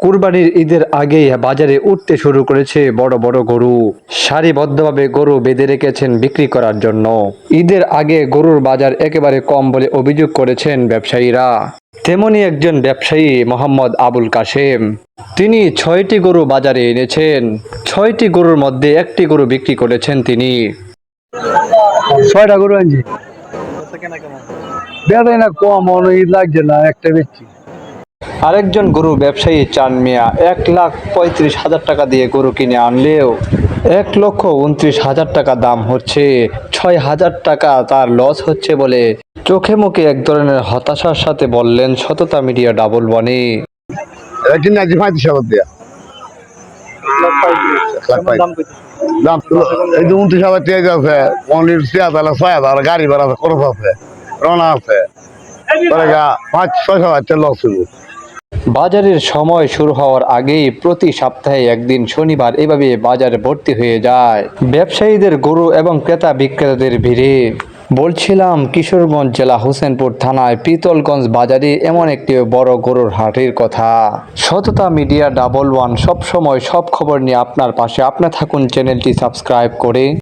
কুরবানির ঈদের আগেই বাজারে উঠতে শুরু করেছে বড় বড় গরু। সারিবদ্ধভাবে গরু বেঁধে রেখেছেন বিক্রি করার জন্য। ঈদের আগে গরুর বাজার একেবারে কম বলে অভিযোগ করেছেন ব্যবসায়ীরা। তেমনি একজন ব্যবসায়ী মোহাম্মদ আবুল কাশেম। তিনি ছয়টি গরু বাজারে এনেছেন। ছয়টি গরুর মধ্যে একটি গরু বিক্রি করেছেন তিনি। ছয়টা গরু আনছি বেড়াই না কম ঈদ লাগছে না একটা বেচছি। আরেকজন গরু ব্যবসায়ী চান মিয়া এক লাখ পঁয়ত্রিশ হাজার টাকা দিয়ে গরু কিনে আনলেও এক লক্ষ উনত্রিশ হাজার টাকা দাম হচ্ছে ছয় হাজার টাকা তার লস হচ্ছে বলে চোখে মুখে এক ধরনের হতাশার সাথে বললেন সততা মিডিয়া ডাবল বনে উনত্রিশ হাজার তেজ আছে পনেরো চেয়ার ছয় হাজার গাড়ি ভাড়া আছে খরচ আছে পাঁচ ছয় হাজার লস হইব। বাজারের সময় শুরু হওয়ার আগেই প্রতি সপ্তাহে একদিন শনিবার এভাবে বাজার ভর্তি হয়ে যায়। ব্যবসায়ীদের গরু এবং ক্রেতা বিক্রেতাদের ভিড়ে। বলছিলাম, কিশোরগঞ্জ জেলা হোসেনপুর থানায় পিতলগঞ্জ বাজারে এমন একটি বড় গরুর হাটের কথা। সততা মিডিয়া ডাবল ওয়ান সবসময় সব খবর নিয়ে আপনার পাশে। আপনি থাকুন, চ্যানেলটি সাবস্ক্রাইব করে।